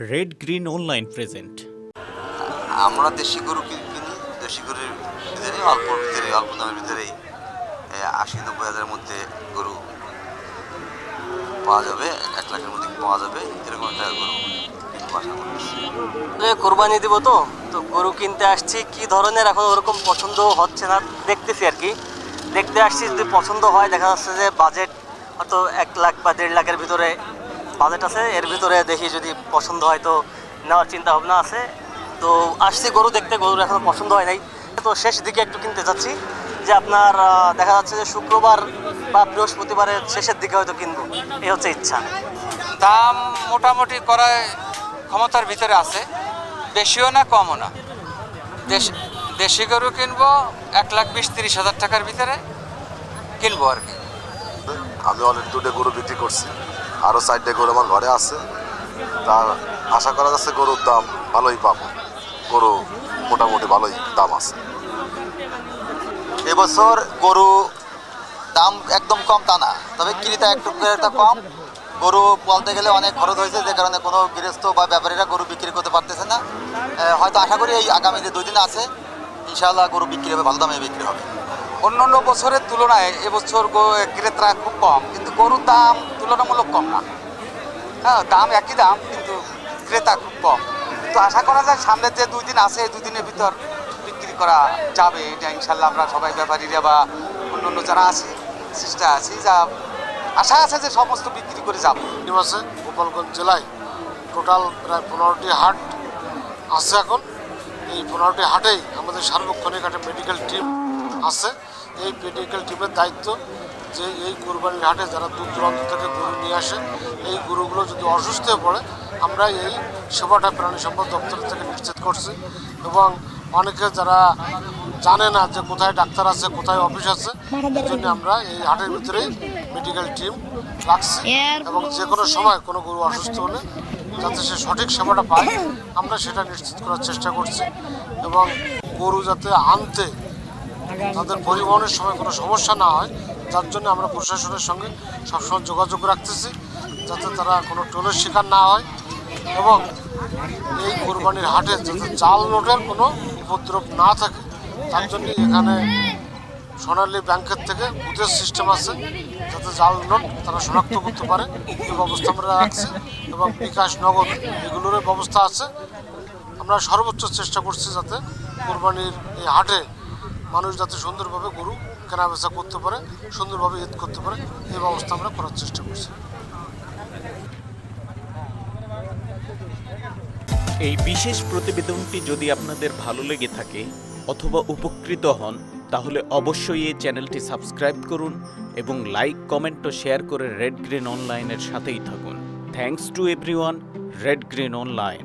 Red green online present আমরা দেশি গরু কিনি দেশি গরুর ভিতরে অল্প ভিতরে অল্প দামের ভিতরেই আশি নব্বই হাজারের মধ্যে গরু পাওয়া যাবে এক লাখের মধ্যে পাওয়া যাবে এরকম একটা গরু যে কোরবানি দিব তো তো গরু কিনতে আসছি কি ধরনের এখন ওরকম পছন্দ হচ্ছে না দেখতেছি আর কি। দেখতে আসছি যদি পছন্দ হয় দেখা যাচ্ছে যে বাজেট হয়তো এক লাখ বা দেড় লাখের ভিতরে বাজেট আছে এর ভিতরে দেখি যদি পছন্দ হয় তো নেওয়ার চিন্তা ভাবনা আছে। তো আসছি গরু দেখতে গরুর এখনও পছন্দ হয় নাই। তো শেষ দিকে একটু কিনতে চাচ্ছি যে আপনার দেখা যাচ্ছে যে শুক্রবার বা বৃহস্পতিবারের শেষের দিকে হয়তো কিনবো। এই হচ্ছে ইচ্ছা। দাম মোটামুটি করায় ক্ষমতার ভিতরে আছে। বেশিও না কমও না। দেশ দেশি গরু কিনবো এক লাখ বিশ তিরিশ হাজার টাকার ভিতরে কিনবো আর কি। আমি অলরেডি দুটো গরু বিক্রি করছি। আরও চারটে গরু আমার ঘরে আছে। তার আশা করা যাচ্ছে গরুর দাম ভালোই পাবো। গরু মোটামুটি ভালোই দাম আছে। এবছর গরু দাম একদম কম তা না, তবে ক্রেতা একটু ক্রেতা কম। গরু বলতে গেলে অনেক খরচ হয়েছে, যে কারণে কোনো গৃহস্থ বা ব্যাপারীরা গরু বিক্রি করতে পারতেছে না। হয়তো আশা করি এই আগামী যে দুই দিন আছে, ইনশাআল্লাহ গরু বিক্রি হবে, ভালো দামে বিক্রি হবে। অন্য অন্য বছরের তুলনায় এবছর ক্রেতা খুব কম, কিন্তু গরুর দাম তুলনামূলক কম না। হ্যাঁ দাম একই দাম, কিন্তু ক্রেতা খুব কম। তো আশা করা যায় সামনের যে দুই দিন আছে দুই দিনের ভিতর বিক্রি করা যাবে। এটা ইনশাল্লাহ আমরা সবাই ব্যাপারীরা বা অন্য অন্য যারা আছে চেষ্টা আছি, যা আশা আছে যে সমস্ত বিক্রি করে যাব। নিবাসে, গোপালগঞ্জ জেলায় টোটাল প্রায় পনেরোটি হাট আছে এখন। এই পনেরোটি হাটেই আমাদের সার্বক্ষণিক একটা মেডিকেল টিম আছে। এই মেডিকেল টিমের দায়িত্ব যে এই কোরবানির হাটে যারা দূর দূরান্ত থেকে গরু নিয়ে আসে, এই গরুগুলো যদি অসুস্থ হয়ে পড়ে, আমরা এই সেবাটা প্রাণী সম্পদ দপ্তর থেকে নিশ্চিত করছি। এবং অনেকে যারা জানে না যে কোথায় ডাক্তার আছে, কোথায় অফিস আছে জন্য আমরা এই হাটের ভিতরেই মেডিকেল টিম রাখছি। এবং যে কোনো সময় কোনো গরু অসুস্থ হলে যাতে সে সঠিক সেবাটা পায়, আমরা সেটা নিশ্চিত করার চেষ্টা করছি। এবং গরু যাতে আনতে তাদের পরিবহনের সময় কোনো সমস্যা না হয়। যার জন্য আমরা প্রশাসনের সঙ্গে সবসময় যোগাযোগ রাখতেছি, যাতে তারা কোনো টোলের শিকার না হয় এবং এই কোরবানির হাটে যাতে জাল নোটের কোনো উপদ্রব না থাকে। তার জন্য এখানে সোনালী ব্যাংকের থেকে বুথের সিস্টেম আছে, যাতে জাল নোট তারা শনাক্ত করতে পারে। এই ব্যবস্থা আমরা রাখছি এবং বিকাশ নগদ এগুলোরও ব্যবস্থা আছে। আমরা সর্বোচ্চ চেষ্টা করছি যাতে কোরবানির এই হাটে মানুষ যাতে সুন্দরভাবে গরু কেনাবেচা করতে পারে, সুন্দরভাবে ঈদ করতে পারে, এই ব্যবস্থা আমরা করার চেষ্টা করছি। এই বিশেষ প্রতিবেদনটি যদি আপনাদের ভালো লেগে থাকে অথবা উপকৃত হন, তাহলে অবশ্যই এই চ্যানেলটি সাবস্ক্রাইব করুন এবং লাইক, কমেন্ট ও শেয়ার করে রেড গ্রিন অনলাইনের সাথেই থাকুন। Thanks to everyone red green online